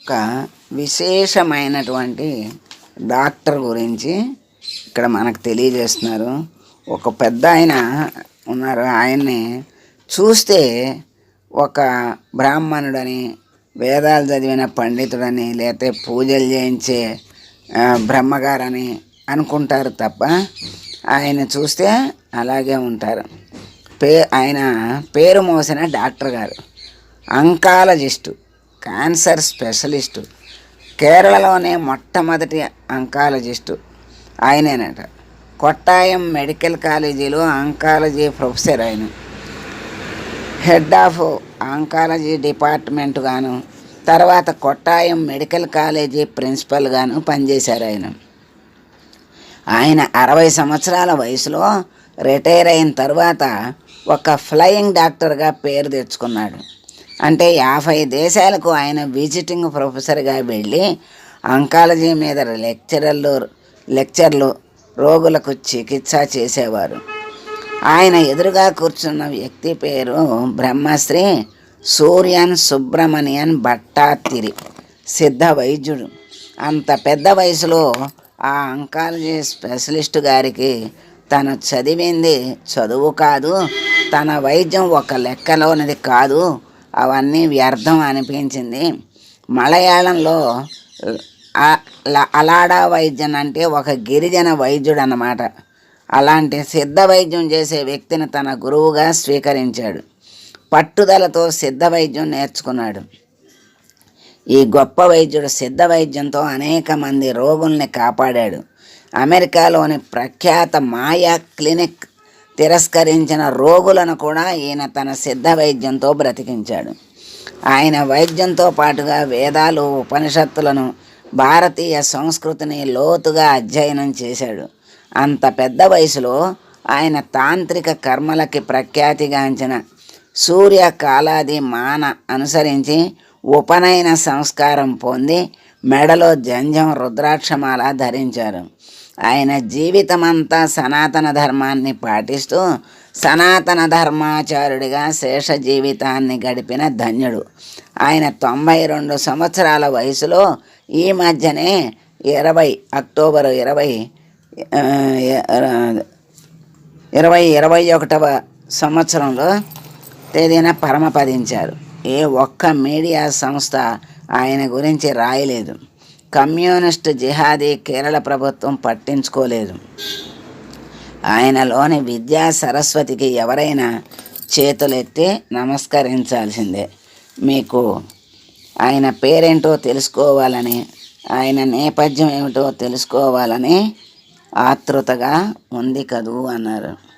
ఒక విశేషమైనటువంటి డాక్టర్ గురించి ఇక్కడ మనకు తెలియజేస్తున్నారు. ఒక పెద్ద ఆయన ఉన్నారు. ఆయన్ని చూస్తే ఒక బ్రాహ్మణుడని వేదాలు చదివిన పండితుడని లేకపోతే పూజలు చేయించే బ్రహ్మగారని అనుకుంటారు తప్ప ఆయన చూస్తే అలాగే ఉంటారు. పే ఆయన పేరు మోసిన డాక్టర్ గారు అంకాలజిస్టు. Cancer specialist. కేరళలోనే మొట్టమొదటి అంకాలజిస్టు. ఆయనేనట. కొట్టాయం మెడికల్ కాలేజీలో అంకాలజీ ప్రొఫెసర్ ఆయన. హెడ్ ఆఫ్ ఆంకాలజీ డిపార్ట్మెంట్గాను తర్వాత కొట్టాయం మెడికల్ కాలేజీ ప్రిన్సిపల్గాను పనిచేశారు ఆయన. ఆయన అరవై సంవత్సరాల వయసులో రిటైర్ అయిన తర్వాత ఒక ఫ్లయింగ్ డాక్టర్గా పేరు తెచ్చుకున్నాడు. అంటే యాభై దేశాలకు ఆయన విజిటింగ్ ప్రొఫెసర్గా వెళ్ళి అంకాలజీ మీద లెక్చరర్లు లెక్చర్లు రోగులకు చికిత్స చేసేవారు. ఆయన ఎదురుగా కూర్చున్న వ్యక్తి పేరు బ్రహ్మశ్రీ సూర్యన్ సుబ్రమణియన్ భట్టాతిరి సిద్ధ వైద్యుడు. అంత పెద్ద వయసులో ఆ అంకాలజీ స్పెషలిస్ట్ గారికి తను చదివింది చదువు కాదు తన వైద్యం ఒక లెక్కలోనిది కాదు అవన్నీ వ్యర్థం అనిపించింది. మలయాళంలో అలాడా వైద్యం అంటే ఒక గిరిజన వైద్యుడు అన్నమాట అలాంటి సిద్ధ వైద్యం చేసే వ్యక్తిని తన గురువుగా స్వీకరించాడు. పట్టుదలతో సిద్ధ వైద్యం నేర్చుకున్నాడు. ఈ గొప్ప వైద్యుడు సిద్ధ వైద్యంతో అనేక మంది రోగుల్ని కాపాడాడు. అమెరికాలోని ప్రఖ్యాత మాయా క్లినిక్ తిరస్కరించిన రోగులను కూడా ఈయన తన సిద్ధ వైద్యంతో బ్రతికించాడు. ఆయన వైద్యంతో పాటుగా వేదాలు ఉపనిషత్తులను భారతీయ సంస్కృతిని లోతుగా అధ్యయనం చేశాడు. అంత పెద్ద వయసులో ఆయన తాంత్రిక కర్మలకి ప్రఖ్యాతిగాంచిన సూర్య కాలాది మాన అనుసరించి ఉపనయన సంస్కారం పొంది మెడలో జంజం రుద్రాక్షమాల ధరించారు. ఆయన జీవితమంతా సనాతన ధర్మాన్ని పాటిస్తూ సనాతన ధర్మాచారుడిగా శేష జీవితాన్ని గడిపిన ధన్యుడు. ఆయన తొంభై రెండు సంవత్సరాల వయసులో ఈ మధ్యనే ఇరవై అక్టోబర్ ఇరవై ఇరవై ఇరవై ఒకటవ సంవత్సరంలో తేదీన పరమపదించారు. ఏ ఒక్క మీడియా సంస్థ ఆయన గురించి రాయలేదు. కమ్యూనిస్ట్ జిహాదీ కేరళ ప్రభుత్వం పట్టించుకోలేదు. ఆయనలోని విద్యా సరస్వతికి ఎవరైనా చేతులెత్తి నమస్కరించాల్సిందే. మీకు ఆయన పేరేంటో తెలుసుకోవాలని ఆయన నేపథ్యం ఏమిటో తెలుసుకోవాలని ఆతృతగా ఉంది కదూ అన్నారు.